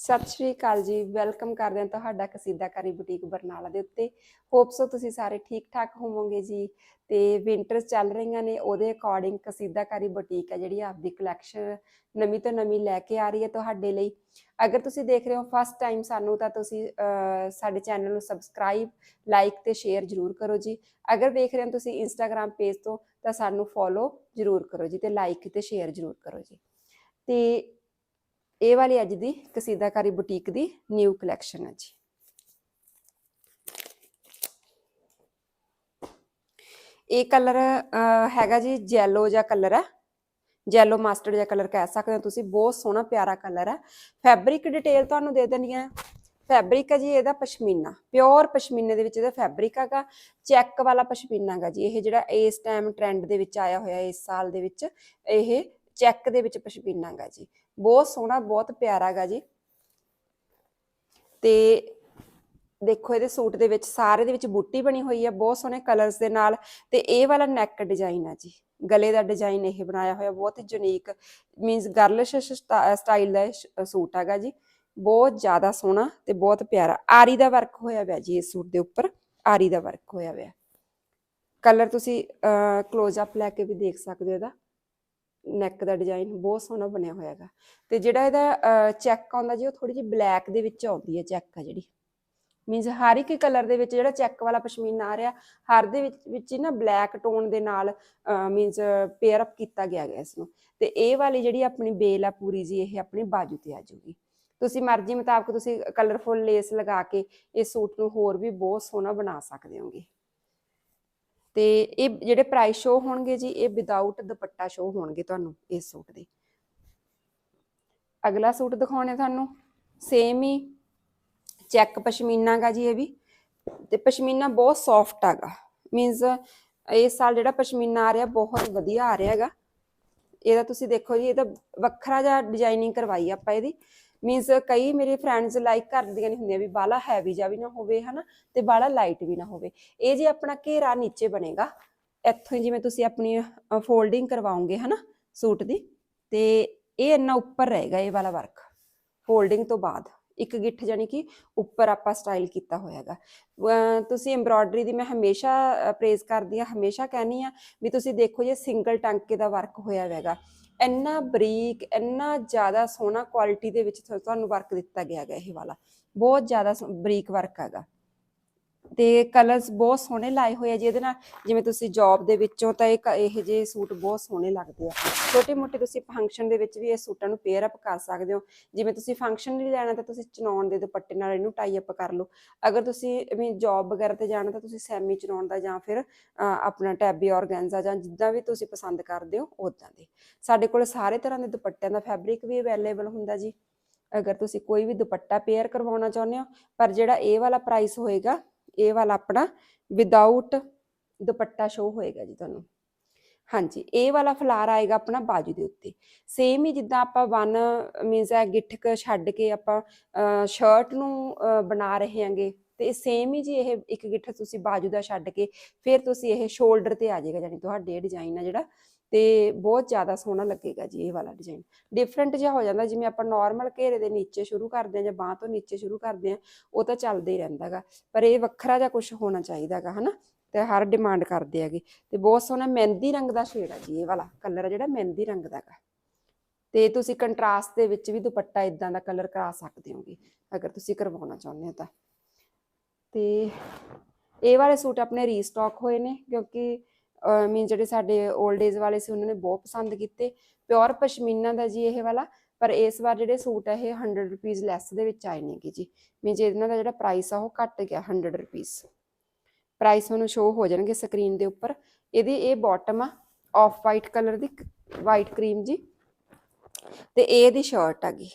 ਸਤਿ ਸ਼੍ਰੀ ਅਕਾਲ ਜੀ ਵੈਲਕਮ ਕਰਦੇ ਹਾਂ ਤੁਹਾਡਾ ਕਸੀਦਾਕਾਰੀ ਬੁਟੀਕ ਬਰਨਾਲਾ ਦੇ ਉੱਤੇ। ਹੋਪ ਸੋ ਤੁਸੀਂ ਸਾਰੇ ਠੀਕ ਠਾਕ ਹੋਵੋਗੇ ਜੀ ਤੇ ਵਿੰਟਰਸ ਚੱਲ ਰਹੀਆਂ ਨੇ, ਉਹਦੇ ਅਕੋਰਡਿੰਗ ਕਸੀਦਾਕਾਰੀ ਬੁਟੀਕ ਹੈ ਜਿਹੜੀ ਆਪਦੀ ਕਲੈਕਸ਼ਨ ਨਵੀਂ ਤੋਂ ਨਵੀਂ ਲੈ ਕੇ ਆ ਰਹੀ ਹੈ ਤੁਹਾਡੇ ਲਈ। ਅਗਰ ਤੁਸੀਂ ਦੇਖ ਰਹੇ ਹੋ ਫਸਟ ਟਾਈਮ ਸਾਨੂੰ ਤਾਂ ਤੁਸੀਂ ਸਾਡੇ ਚੈਨਲ ਨੂੰ ਸਬਸਕ੍ਰਾਈਬ ਲਾਈਕ ਤੇ ਸ਼ੇਅਰ ਜਰੂਰ ਕਰੋ ਜੀ। ਅਗਰ ਦੇਖ ਰਹੇ ਹੋ ਤੁਸੀਂ ਇੰਸਟਾਗ੍ਰam ਪੇਜ ਤੋਂ ਤਾਂ ਸਾਨੂੰ ਫੋਲੋ ਜਰੂਰ ਕਰੋ ਜੀ ਤੇ ਲਾਈਕ ਤੇ ਸ਼ੇਅਰ ਜਰੂਰ ਕਰੋ ਜੀ। ਤੇ ਇਹ ਵਾਲੀ ਅੱਜ ਦੀ ਕਸੀਦਾਕਾਰੀ ਬੁਟੀਕ ਦੀ ਨਿਊ ਕਲੈਕਸ਼ਨ ਹੈ ਜੀ। ਇਹ ਕਲਰ ਹੈਗਾ ਜੀ ਜੈਲੋ ਜਿਹਾ ਕਲਰ ਹੈ। ਜੈਲੋ ਮਾਸਟਰਡ ਜਿਹਾ ਕਲਰ ਕਹਿ ਸਕਦੇ ਹੋ ਤੁਸੀਂ, ਬਹੁਤ ਸੋਹਣਾ ਪਿਆਰਾ ਕਲਰ ਹੈ। ਫੈਬਰਿਕ ਡਿਟੇਲ ਤੁਹਾਨੂੰ ਦੇ ਦਿੰਦੀ ਆ ਫੈਬਰਿਕ ਹੈ ਜੀ, ਇਹਦਾ ਪਸ਼ਮੀਨਾ ਪਿਓਰ ਪਸ਼ਮੀਨੇ ਦੇ ਵਿੱਚ ਇਹਦਾ ਫੈਬਰਿਕ ਹੈਗਾ। ਚੈੱਕ ਵਾਲਾ ਪਸ਼ਮੀਨਾ ਹੈਗਾ ਜੀ, ਇਹ ਜਿਹੜਾ ਇਸ ਟਾਈਮ ਟ੍ਰੈਂਡ ਦੇ ਵਿੱਚ ਆਇਆ ਹੋਇਆ, ਇਸ ਸਾਲ ਦੇ ਵਿੱਚ, ਇਹ ਚੈੱਕ ਦੇ ਵਿੱਚ ਪਸ਼ਮੀਨਾ ਹੈਗਾ ਜੀ। ਬਹੁਤ ਸੋਹਣਾ, ਬਹੁਤ ਪਿਆਰਾ ਹੈਗਾ ਜੀ। ਤੇ ਦੇਖੋ ਇਹਦੇ ਸੂਟ ਦੇ ਵਿੱਚ ਸਾਰੇ ਦੇ ਵਿੱਚ ਬੂਟੀ ਬਣੀ ਹੋਈ ਹੈ ਬਹੁਤ ਸੋਹਣੇ ਕਲਰਸ ਦੇ ਨਾਲ। ਤੇ ਇਹ ਵਾਲਾ ਨੈਕ ਡਿਜ਼ਾਈਨ ਹੈ ਜੀ। ਗਲੇ ਦਾ ਡਿਜ਼ਾਈਨ ਇਹ ਬਣਾਇਆ ਹੋਇਆ, ਬਹੁਤ ਹੀ ਯੂਨੀਕ ਮੀਨਸ ਗਰਲਿਸ਼ ਸਟਾਈਲ ਦਾ ਸੂਟ ਹੈਗਾ ਜੀ। ਬਹੁਤ ਜ਼ਿਆਦਾ ਸੋਹਣਾ ਤੇ ਬਹੁਤ ਪਿਆਰਾ। ਆਰੀ ਦਾ ਵਰਕ ਹੋਇਆ ਹੋਇਆ ਜੀ ਇਸ ਸੂਟ ਦੇ ਉੱਪਰ। ਆਰੀ ਦਾ ਵਰਕ ਹੋਇਆ ਹੋਇਆ ਕਲਰ ਤੁਸੀਂ ক্লোਜ਼ ਅਪ ਲੈ ਕੇ ਵੀ ਦੇਖ ਸਕਦੇ ਹੋ ਇਹਦਾ। ਨੈਕ ਦਾ ਡਿਜ਼ਾਈਨ ਬਹੁਤ ਸੋਹਣਾ ਬਣਿਆ ਹੋਇਆ ਹੈਗਾ। ਤੇ ਜਿਹੜਾ ਇਹਦਾ ਚੈੱਕ ਆਉਂਦਾ ਜੀ, ਉਹ ਥੋੜੀ ਜਿਹੀ ਬਲੈਕ ਦੇ ਵਿੱਚ ਆਉਂਦੀ ਹੈ ਚੈੱਕ ਆ ਜਿਹੜੀ। ਮੀਨਸ ਹਰ ਇੱਕ ਕਲਰ ਦੇ ਵਿੱਚ ਜਿਹੜਾ ਚੈੱਕ ਵਾਲਾ ਪਸ਼ਮੀਨਾ ਆ ਰਿਹਾ, ਹਰ ਦੇ ਵਿੱਚ ਵਿੱਚ ਨਾ ਬਲੈਕ ਟੋਨ ਦੇ ਨਾਲ ਮੀਨਸ ਪੇਅਰ ਅਪ ਕੀਤਾ ਗਿਆ ਹੈ ਇਸ ਨੂੰ। ਤੇ ਇਹ ਵਾਲੀ ਜਿਹੜੀ ਆਪਣੀ ਬੇਲ ਆ ਪੂਰੀ ਜੀ, ਇਹ ਆਪਣੀ ਬਾਜੂ ਤੇ ਆ ਜਾਊਗੀ। ਤੁਸੀਂ ਮਰਜ਼ੀ ਮੁਤਾਬਕ ਤੁਸੀਂ ਕਲਰਫੁਲ ਲੇਸ ਲਗਾ ਕੇ ਇਸ ਸੂਟ ਨੂੰ ਹੋਰ ਵੀ ਬਹੁਤ ਸੋਹਣਾ ਬਣਾ ਸਕਦੇ ਹੋਗੇ। ਤੇ ਇਹ ਜਿਹੜੇ ਪ੍ਰਾਈਸ ਸ਼ੋ ਹੋਣਗੇ ਜੀ, ਇਹ ਵਿਦਆਊਟ ਦੁਪੱਟਾ ਸ਼ੋ ਹੋਣਗੇ ਤੁਹਾਨੂੰ ਇਸ ਸੂਟ ਦੇ। ਅਗਲਾ ਸੂਟ ਦਿਖਾਉਣੇ ਤੁਹਾਨੂੰ। ਸੇਮ ਹੀ ਚੈੱਕ ਪਸ਼ਮੀਨਾ ਗਾ ਜੀ ਇਹ ਵੀ। ਤੇ ਪਸ਼ਮੀਨਾ ਬਹੁਤ ਸੌਫਟ ਹੈਗਾ ਮੀਨਸ ਇਸ ਸਾਲ ਜਿਹੜਾ ਪਸ਼ਮੀਨਾ ਆ ਰਿਹਾ, ਬਹੁਤ ਵਧੀਆ ਆ ਰਿਹਾ ਹੈਗਾ ਇਹਦਾ ਤੁਸੀਂ ਦੇਖੋ ਜੀ ਇਹਦਾ ਵੱਖਰਾ ਜਿਹਾ ਡਿਜ਼ਾਈਨਿੰਗ ਕਰਵਾਈ ਆਪਾਂ ਇਹਦੀ। ਮੀਨਸ ਕਈ ਮੇਰੇ ਫਰੈਂਡਸ ਲਾਈਕ ਕਰਦੀਆਂ ਨਹੀਂ ਹੁੰਦੀਆਂ ਵੀ ਬਾਲਾ ਹੈਵੀ ਜਾਂ ਵੀ ਨਾ ਹੋਵੇ, ਹਨਾ, ਤੇ ਬਾਲਾ ਲਾਈਟ ਵੀ ਨਾ ਹੋਵੇ। ਇਹ ਜੀ ਆਪਣਾ ਘੇਰਾ ਨੀਚੇ ਬਣੇਗਾ, ਇੱਥੋਂ ਜਿਵੇਂ ਤੁਸੀਂ ਆਪਣੀ ਫੋਲਡਿੰਗ ਕਰਵਾਓਗੇ, ਹਨਾ, ਸੂਟ ਦੀ, ਤੇ ਇਹ ਇੰਨਾ ਉੱਪਰ ਰਹੇਗਾ ਇਹ ਵਾਲਾ ਵਰਕ ਫੋਲਡਿੰਗ ਤੋਂ ਬਾਅਦ। ਇੱਕ ਗਿੱਠ ਜਾਨੀ ਕਿ ਉੱਪਰ ਆਪਾਂ ਸਟਾਈਲ ਕੀਤਾ ਹੋਇਆਗਾ। ਤੁਸੀਂ ਐਮਬ੍ਰੋਇਡਰੀ ਦੀ ਮੈਂ ਹਮੇਸ਼ਾ ਪ੍ਰੇਜ਼ ਕਰਦੀ ਆ ਹਮੇਸ਼ਾ ਕਹਿੰਨੀ ਆ ਵੀ ਤੁਸੀਂ ਦੇਖੋ ਜੇ ਸਿੰਗਲ ਟਾਂਕੇ ਦਾ ਵਰਕ ਹੋਇਆ ਹੋਵੇਗਾ ਇੰਨਾ ਬਰੀਕ, ਇੰਨਾ ਜ਼ਿਆਦਾ ਸੋਹਣਾ ਕੁਆਲਿਟੀ ਦੇ ਵਿੱਚ ਤੁਹਾਨੂੰ ਵਰਕ ਦਿੱਤਾ ਗਿਆ ਹੈ ਇਹ ਵਾਲਾ। ਬਹੁਤ ਜ਼ਿਆਦਾ ਬਰੀਕ ਵਰਕ ਹੈਗਾ। ਤੇ ਕਲਰਸ ਬਹੁਤ ਸੋਹਣੇ ਲਾਏ ਹੋਏ ਆ ਜੀ ਇਹਦੇ ਨਾਲ ਜਿਵੇਂ ਤੁਸੀਂ ਜੌਬ ਦੇ ਵਿੱਚੋਂ ਤਾਂ ਇਹ ਇਹ ਜੇ ਸੂਟ ਬਹੁਤ ਸੋਹਣੇ ਲੱਗਦੇ ਆ। ਛੋਟੇ ਮੋਟੇ ਤੁਸੀਂ ਫੰਕਸ਼ਨ ਦੇ ਵਿੱਚ ਵੀ ਇਹ ਸੂਟਾਂ ਨੂੰ ਪੇਅਰ ਅਪ ਕਰ ਸਕਦੇ ਹੋ। ਜਿਵੇਂ ਤੁਸੀਂ ਫੰਕਸ਼ਨ ਲਈ ਲੈਣਾ ਤਾਂ ਤੁਸੀਂ ਚਨੌਨ ਦੇ ਦੁਪੱਟੇ ਨਾਲ ਇਹਨੂੰ ਟਾਈ ਅਪ ਕਰ ਲਓ। ਅਗਰ ਤੁਸੀਂ ਵੀ ਜੌਬ ਵਗੈਰਾ ਤੇ ਜਾਣਾ ਤਾਂ ਤੁਸੀਂ ਸੈਮੀ ਚਨੌਨ ਦਾ ਜਾਂ ਫਿਰ ਆਪਣਾ ਟੈਬੀ ਆਰਗੈਂਜ਼ਾ ਜਾਂ ਜਿੱਦਾਂ ਵੀ ਤੁਸੀਂ ਪਸੰਦ ਕਰਦੇ ਹੋ ਉਦਾਂ ਦੇ। ਸਾਡੇ ਕੋਲ ਸਾਰੇ ਤਰ੍ਹਾਂ ਦੇ ਦੁਪੱਟਿਆਂ ਦਾ ਫੈਬਰਿਕ ਵੀ ਅਵੇਲੇਬਲ ਹੁੰਦਾ ਜੀ। ਅਗਰ ਤੁਸੀਂ ਕੋਈ ਵੀ ਦੁਪੱਟਾ ਪੇਅਰ ਕਰਵਾਉਣਾ ਚਾਹੁੰਦੇ ਹੋ, ਪਰ ਜਿਹੜਾ ਇਹ ਵਾਲਾ ਪ੍ਰਾਈਸ ਹੋਏਗਾ ਇਹ ਵਾਲਾ ਆਪਣਾ ਵਿਦਆਊਟ ਦੁਪੱਟਾ ਸ਼ੋ ਹੋਏਗਾ ਜੀ ਤੁਹਾਨੂੰ। ਹਾਂਜੀ, ਇਹ ਵਾਲਾ ਫਲਾਰ ਆਏਗਾ ਆਪਣਾ ਬਾਜੂ ਦੇ ਉੱਤੇ। ਸੇਮ ਹੀ ਜਿੱਦਾਂ ਆਪਾਂ ਵਨ ਮੀਨਸ ਹੈ ਗਿੱਠਕ ਛੱਡ ਕੇ ਆਪਾਂ ਸ਼ਰਟ ਨੂੰ ਬਣਾ ਰਹੇ ਹਾਂਗੇ, ਤੇ ਸੇਮ ਹੀ ਜੀ ਇਹ ਇੱਕ ਗਿੱਠ ਤੁਸੀਂ ਬਾਜੂ ਦਾ ਛੱਡ ਕੇ, ਫਿਰ ਤੁਸੀਂ ਇਹ ਸ਼ੋਲਡਰ ਤੇ ਆ ਜਾਏਗਾ ਯਾਨੀ ਤੁਹਾਡੇ ਡਿਜ਼ਾਈਨ ਆ ਜਿਹੜਾ ਤੇ ਬਹੁਤ ਜ਼ਿਆਦਾ ਸੋਹਣਾ ਲੱਗੇਗਾ ਜੀ ਇਹ ਵਾਲਾ ਡਿਜ਼ਾਈਨ ਡਿਫਰੈਂਟ ਜਿਹਾ ਹੋ ਜਾਂਦਾ, ਜਿਵੇਂ ਆਪਾਂ ਨਾਰਮਲ ਘੇਰੇ ਦੇ ਨੀਚੇ ਸ਼ੁਰੂ ਕਰਦੇ ਆ ਜਾਂ ਬਾਹ ਤੋਂ ਨੀਚੇ ਸ਼ੁਰੂ ਕਰਦੇ ਆ ਉਹ ਤਾਂ ਚੱਲਦਾ ਹੀ ਰਹਿੰਦਾਗਾ ਪਰ ਇਹ ਵੱਖਰਾ ਜਿਹਾ ਕੁਝ ਹੋਣਾ ਚਾਹੀਦਾਗਾ ਹਨਾ? ਤੇ ਹਰ ਡਿਮਾਂਡ ਕਰਦੇ ਹੈਗੇ। ਤੇ ਬਹੁਤ ਸੋਹਣਾ ਮਹਿੰਦੀ ਰੰਗ ਦਾ ਸ਼ੇਡ ਆ ਜੀ ਇਹ ਵਾਲਾ। ਕਲਰ ਜਿਹੜਾ ਮਹਿੰਦੀ ਰੰਗ ਦਾਗਾ ਤੇ ਤੁਸੀਂ ਕੰਟਰਾਸਟ ਦੇ ਵਿੱਚ ਵੀ ਦੁਪੱਟਾ ਇਦਾਂ ਦਾ ਕਲਰ ਕਰਾ ਸਕਦੇ ਹੋਗੇ, ਅਗਰ ਤੁਸੀਂ ਕਰਵਾਉਣਾ ਚਾਹੁੰਦੇ ਹੋ ਤਾਂ। ਤੇ ਇਹ ਵਾਲੇ ਸੂਟ ਆਪਣੇ ਰੀਸਟਾਕ ਹੋਏ ਨੇ, ਕਿਉਂਕਿ ਮੀਨ ਜਿਹੜੇ ਸਾਡੇ 올ਡ ਏਜ ਵਾਲੇ ਸੀ, ਉਹਨਾਂ ਨੇ ਬਹੁਤ ਪਸੰਦ ਕੀਤੇ। ਪਿਓਰ ਪਸ਼ਮੀਨਾ ਦਾ ਜੀ ਇਹ ਵਾਲਾ, ਪਰ ਇਸ ਵਾਰ ਜਿਹੜੇ ਸੂਟ ਆ, ਇਹ 100 ਰੁਪਏ ਲੈਸ ਦੇ ਵਿੱਚ ਆਏ ਨੇਗੇ ਜੀ। ਮੀਨ ਜੇ ਇਹਨਾਂ ਦਾ ਜਿਹੜਾ ਪ੍ਰਾਈਸ ਆ, ਉਹ ਘਟ ਗਿਆ 100 ਰੁਪਏ ਪ੍ਰਾਈਸ ਤੁਹਾਨੂੰ ਸ਼ੋ ਹੋ ਜਾਣਗੇ ਸਕਰੀਨ ਦੇ ਉੱਪਰ। ਇਹਦੀ ਇਹ ਬਾਟਮ ਆ ਆਫ ਵਾਈਟ ਕਲਰ ਦੀ ਵਾਈਟ ਕਰੀਮ ਜੀ। ਤੇ ਇਹ ਇਹਦੀ ਸ਼ਰਟ ਆ ਗਈ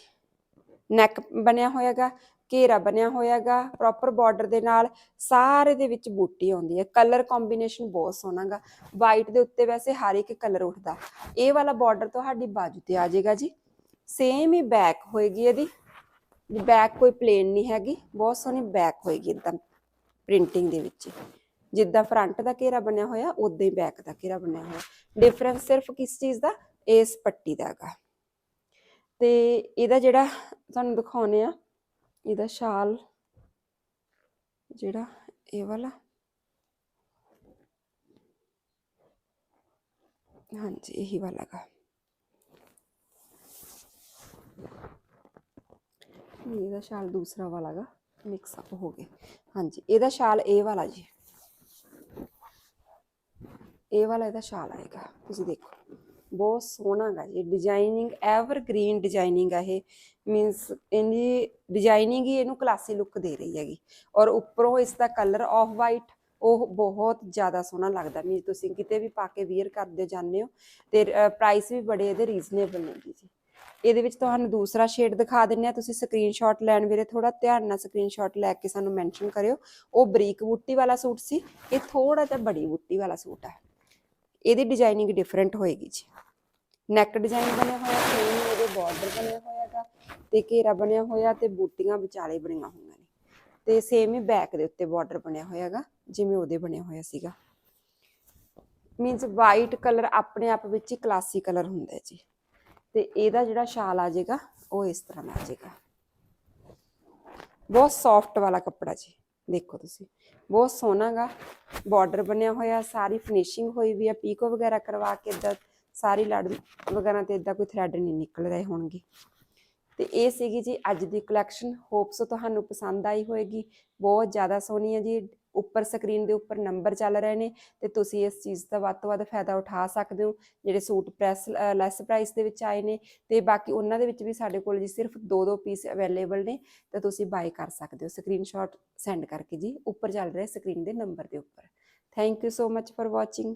ਨੈਕ ਬਣਿਆ ਹੋਇਆਗਾ। ਘੇਰਾ ਬਣਿਆ ਹੋਇਆਗਾ ਪ੍ਰੋਪਰ ਬਾਰਡਰ ਦੇ ਨਾਲ ਸਾਰੇ ਦੇ ਵਿੱਚ ਬੂਟੀ ਆਉਂਦੀ ਹੈ। ਕਲਰ ਕੰਬੀਨੇਸ਼ਨ ਬਹੁਤ ਸੋਹਣਾਗਾ ਵਾਈਟ ਦੇ ਉੱਤੇ ਵੈਸੇ ਹਰ ਇੱਕ ਕਲਰ ਉੱਠਦਾ। ਇਹ ਵਾਲਾ ਬਾਰਡਰ ਤੁਹਾਡੀ ਬਾਜੂ ਤੇ ਆ ਜਾਏਗਾ ਜੀ। ਸੇਮ ਹੀ ਬੈਕ ਹੋਏਗੀ ਇਹਦੀ। ਬੈਕ ਕੋਈ ਪਲੇਨ ਨਹੀਂ ਹੈਗੀ। ਬਹੁਤ ਸੋਹਣੀ ਬੈਕ ਹੋਏਗੀ ਇਦਾਂ ਪ੍ਰਿੰਟਿੰਗ ਦੇ ਵਿੱਚ। ਜਿੱਦਾਂ ਫਰੰਟ ਦਾ ਘੇਰਾ ਬਣਿਆ ਹੋਇਆ ਉਦਾਂ ਹੀ ਬੈਕ ਦਾ ਘੇਰਾ ਬਣਿਆ ਹੋਇਆ। ਡਿਫਰੈਂਸ ਸਿਰਫ ਕਿਸ ਚੀਜ਼ ਦਾ? ਇਸ ਪੱਟੀ ਦਾ ਹੈਗਾ ਤੇ ਇਹਦਾ ਜਿਹੜਾ ਤੁਹਾਨੂੰ ਦਿਖਾਉਨੇ ਆ ਇਹਦਾ ਸ਼ਾਲ ਜਿਹੜਾ ਇਹ ਵਾਲਾ। ਹਾਂਜੀ, ਇਹੀ ਵਾਲਾ ਗਾ। ਇਹਦਾ ਸ਼ਾਲ ਦੂਸਰਾ ਵਾਲਾ ਗਾ। ਮਿਕਸ ਅਪ ਹੋ ਗਏ ਹਾਂਜੀ, ਇਹਦਾ ਸ਼ਾਲ ਇਹ ਵਾਲਾ ਜੀ। ਇਹ ਵਾਲਾ ਇਹਦਾ ਸ਼ਾਲ ਆਏਗਾ। ਤੁਸੀਂ ਦੇਖੋ। ਬਹੁਤ ਸੋਹਣਾ ਗਾ ਜੀ ਡਿਜ਼ਾਈਨਿੰਗ ਐਵਰਗ੍ਰੀਨ ਡਿਜ਼ਾਈਨਿੰਗ ਆ ਇਹ। ਮੀਨਸ ਇਹਦੀ ਡਿਜ਼ਾਈਨਿੰਗ ਹੀ ਇਹਨੂੰ ਕਲਾਸੀ ਲੁੱਕ ਦੇ ਰਹੀ ਹੈਗੀ। ਔਰ ਉੱਪਰੋਂ ਇਸ ਦਾ ਕਲਰ ਆਫ ਵਾਈਟ ਉਹ ਬਹੁਤ ਜ਼ਿਆਦਾ ਸੋਹਣਾ ਲੱਗਦਾ। ਮੀਨਸ ਤੁਸੀਂ ਕਿਤੇ ਵੀ ਪਾ ਕੇ ਵੀਅਰ ਕਰਦੇ ਜਾਂਦੇ ਹੋ ਤੇ ਪ੍ਰਾਈਸ ਵੀ ਬੜੇ ਇਹਦੇ ਰੀਜ਼ਨੇਬਲ ਨੇ ਜੀ। ਇਹਦੇ ਵਿੱਚ ਤੁਹਾਨੂੰ ਦੂਸਰਾ ਸ਼ੇਡ ਦਿਖਾ ਦਿੰਨੇ ਆ। ਤੁਸੀਂ ਸਕਰੀਨਸ਼ਾਟ ਲੈਣ ਵੇਲੇ ਥੋੜਾ ਧਿਆਨ ਨਾਲ ਸਕਰੀਨਸ਼ਾਟ ਲੈ ਕੇ ਸਾਨੂੰ ਮੈਂਸ਼ਨ ਕਰਿਓ। ਉਹ ਬਰੀਕ ਬੂਟੀ ਵਾਲਾ ਸੂਟ ਸੀ। ਇਹ ਥੋੜਾ ਜਿਹਾ ਬੜੀ ਬੂਟੀ ਵਾਲਾ ਸੂਟ ਹੈ ਇਹਦੀ ਡਿਜ਼ਾਈਨਿੰਗ ਡਿਫਰੈਂਟ ਹੋਏਗੀ ਜੀ। ਨੈਕ ਡਿਜ਼ਾਈਨ ਬਣਿਆ ਹੋਇਆ ਸੇਮ ਇਹਦੇ ਬਾਰਡਰ ਬਣਿਆ ਹੋਇਆਗਾ, ਤੇ ਘੇਰਾ ਬਣਿਆ ਹੋਇਆ ਤੇ ਬੂਟੀਆਂ ਵਿਚਾਲੇ ਬਣੀਆਂ ਹੋਈਆਂ ਨੇ। ਤੇ ਸੇਮ ਹੀ ਬੈਕ ਦੇ ਉੱਤੇ ਬਾਰਡਰ ਬਣਿਆ ਹੋਇਆਗਾ, ਜਿਵੇਂ ਉਹਦੇ ਬਣਿਆ ਹੋਇਆ ਸੀਗਾ। ਮੀਨਸ ਵਾਈਟ ਕਲਰ ਆਪਣੇ ਆਪ ਵਿੱਚ ਹੀ ਕਲਾਸੀ ਕਲਰ ਹੁੰਦਾ ਹੈ ਜੀ। ਤੇ ਇਹਦਾ ਜਿਹੜਾ ਸ਼ਾਲ ਆ ਜਾਏਗਾ, ਉਹ ਇਸ ਤਰ੍ਹਾਂ ਦਾ ਆ ਜਾਏਗਾ। ਬਹੁਤ ਸੌਫਟ ਵਾਲਾ ਕੱਪੜਾ ਜੀ, ਦੇਖੋ ਤੁਸੀਂ। ਬਹੁਤ ਸੋਹਣਾ ਗਾ ਬਾਰਡਰ ਬਣਿਆ ਹੋਇਆ, ਸਾਰੀ ਫਿਨਿਸ਼ਿੰਗ ਹੋਈ ਵੀ ਆ, ਪੀਕੋ ਵਗੈਰਾ ਕਰਵਾ ਕੇ ਇਦਾਂ ਸਾਰੀ ਲੜ ਵਗੈਰਾ ਤੇ ਇਦਾਂ ਕੋਈ ਥ੍ਰੈਡ ਨਹੀਂ ਨਿਕਲ ਰਹੇ ਹੋਣਗੇ। ਤੇ ਇਹ ਸੀਗੀ ਜੀ ਅੱਜ ਦੀ ਕਲੈਕਸ਼ਨ ਹੋਪਸ ਤੁਹਾਨੂੰ ਪਸੰਦ ਆਈ ਹੋਏਗੀ। ਬਹੁਤ ਜ਼ਿਆਦਾ ਸੋਹਣੀ ਹੈ ਜੀ। ਉੱਪਰ ਸਕਰੀਨ ਦੇ ਉੱਪਰ ਨੰਬਰ ਚੱਲ ਰਹੇ ਨੇ ਤੇ ਤੁਸੀਂ ਇਸ ਚੀਜ਼ ਦਾ ਵੱਧ ਤੋਂ ਵੱਧ ਫਾਇਦਾ ਉਠਾ ਸਕਦੇ ਹੋ। ਜਿਹੜੇ ਸੂਟ ਪ੍ਰੈਸ ਲੈਸ ਪ੍ਰਾਈਸ ਦੇ ਵਿੱਚ ਆਏ ਨੇ ਤੇ ਬਾਕੀ ਉਹਨਾਂ ਦੇ ਵਿੱਚ ਵੀ ਸਾਡੇ ਕੋਲ ਜੀ ਸਿਰਫ ਦੋ ਦੋ ਪੀਸ ਅਵੇਲੇਬਲ ਨੇ ਤਾਂ ਤੁਸੀਂ ਬਾਈ ਕਰ ਸਕਦੇ ਹੋ। ਸਕਰੀਨਸ਼ਾਟ ਸੈਂਡ ਕਰਕੇ ਜੀ। ਉੱਪਰ ਚੱਲ ਰਿਹਾ ਸਕਰੀਨ ਦੇ ਨੰਬਰ ਦੇ ਉੱਪਰ। Thank you so much for watching